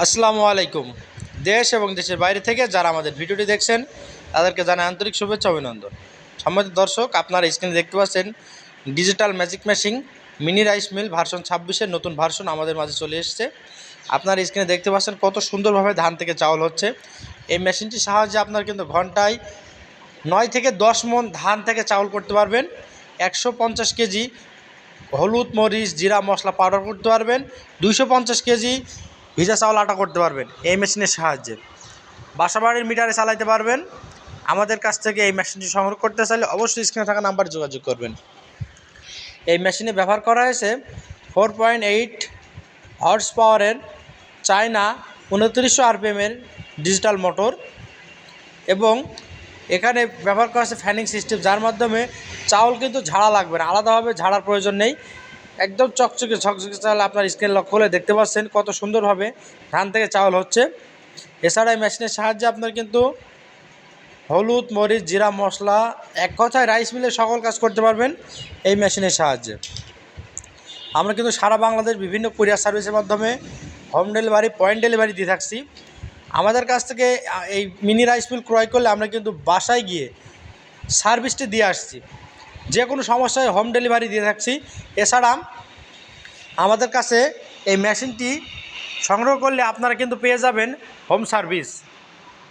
আসসালামু আলাইকুম। দেশ এবং দেশের বাইরে থেকে যারা আমাদের ভিডিওটি দেখছেন, তাদেরকে জানাই আন্তরিক শুভেচ্ছা অভিনন্দন। সম্মানিত দর্শক, আপনারা স্ক্রিনে দেখতে পাচ্ছেন digital magic machine mini rice mill version ছাব্বিশের নতুন ভার্সন আমাদের মাঝে চলে এসছে। আপনার স্ক্রিনে দেখতে পাচ্ছেন কত সুন্দরভাবে ধান থেকে চাউল হচ্ছে। এই মেশিনটির সাহায্যে আপনার কিন্তু ঘন্টায় নয় থেকে দশ মন ধান থেকে চাউল করতে পারবেন। একশো পঞ্চাশ কেজি হলুদ মরিচ, জিরা মশলা পাউডার করতে পারবেন। দুইশো পঞ্চাশ কেজি ভিজা চাউল আটা করতে পারবেন, এই মেশিনের সাহায্যে। বাসাবাড়ির মিটারে চালাইতে পারবেন। আমাদের কাছ থেকে এই মেশিনটি সংগ্রহ করতে চাইলে অবশ্যই স্ক্রিনে থাকা নাম্বারে যোগাযোগ করবেন। এই মেশিনে ব্যবহার করা হয়েছে ফোর পয়েন্ট এইট হর্স পাওয়ারের চায়না উনত্রিশশো আরপিএমের ডিজিটাল মোটর এবং এখানে ব্যবহার করা হয়েছে ফ্যানিং সিস্টেম, যার মাধ্যমে চাউল কিন্তু ঝাড়া লাগবে না। আলাদাভাবে ঝাড়ার প্রয়োজন নেই। একদম চকচকে ঝকঝকে চাল আপনার স্ক্রিন লক্ষ্য হলে দেখতে পাচ্ছেন, কত সুন্দরভাবে ধান থেকে চাউল হচ্ছে। এছাড়া এই মেশিনের সাহায্যে আপনার কিন্তু হলুদ, মরিচ, জিরা, মশলা, এক কথায় রাইস মিলে সকল কাজ করতে পারবেন এই মেশিনের সাহায্যে। আমরা কিন্তু সারা বাংলাদেশ বিভিন্ন কুরিয়ার সার্ভিসের মাধ্যমে হোম ডেলিভারি পয়েন্ট ডেলিভারি দিয়ে থাকছি। আমাদের কাছ থেকে এই মিনি রাইস মিল ক্রয় করলে আমরা কিন্তু বাসায় গিয়ে সার্ভিসটি দিয়ে আসছি। যে কোনো সমস্যায় হোম ডেলিভারি দিয়ে থাকছি। এছাড়া আমাদের কাছে এই মেশিনটি সংগ্রহ করলে আপনারা কিন্তু পেয়ে যাবেন হোম সার্ভিস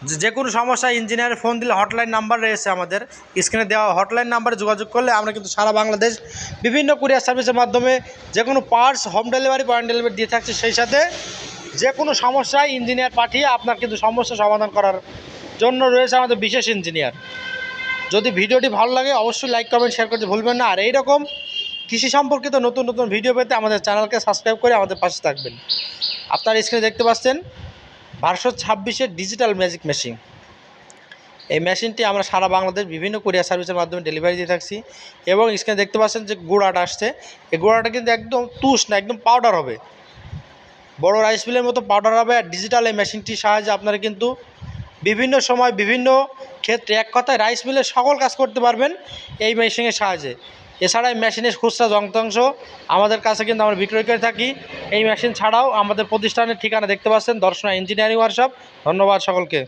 যে- কোনো সমস্যায় ইঞ্জিনিয়ারের ফোন দিলে হটলাইন নাম্বার রয়েছে আমাদের। স্ক্রিনে দেওয়া হটলাইন নাম্বারে যোগাযোগ করলে আমরা কিন্তু সারা বাংলাদেশ বিভিন্ন কুরিয়ার সার্ভিসের মাধ্যমে যে কোনো parts home delivery point delivery দিয়ে থাকছি। সেই সাথে যে কোনো সমস্যায় ইঞ্জিনিয়ার পাঠিয়ে আপনার কিন্তু সমস্যা সমাধান করার জন্য রয়েছে আমাদের বিশেষ ইঞ্জিনিয়ার যদি ভিডিওটি ভালো লাগে, অবশ্যই লাইক কমেন্ট শেয়ার করতে ভুলবেন না। আর এইরকম কৃষি সম্পর্কিত নতুন নতুন ভিডিও পেতে আমাদের চ্যানেলকে সাবস্ক্রাইব করে আমাদের পাশে থাকবেন। আপনার স্ক্রিনে দেখতে পাচ্ছেন ভার্সন ছাব্বিশের ডিজিটাল ম্যাজিক মেশিন এই মেশিনটি আমরা সারা বাংলাদেশ বিভিন্ন কুরিয়ার সার্ভিসের মাধ্যমে ডেলিভারি দিয়ে থাকছি। এবং স্ক্রিনে দেখতে পাচ্ছেন যে গুঁড়াটা আসছে। এই গুঁড়াটা কিন্তু একদম তুষ না, একদম পাউডার হবে। বড় রাইস মিলের মতো পাউডার হবে। আর ডিজিটাল এই মেশিনটির সাহায্যে আপনারা কিন্তু বিভিন্ন সময় বিভিন্ন ক্ষেত্রে এক কথায় রাইস মিলে সকল কাজ করতে পারবেন এই মেশিনের সাহায্যে। এছাড়া এই মেশিনের খুচরা যন্ত্রাংশ আমাদের কাছে কিন্তু আমরা বিক্রয় করে থাকি। এই মেশিন ছাড়াও আমাদের প্রতিষ্ঠানের ঠিকানা দেখতে পাচ্ছেন দর্শনা ইঞ্জিনিয়ারিং ওয়ার্কশপ ধন্যবাদ সকলকে।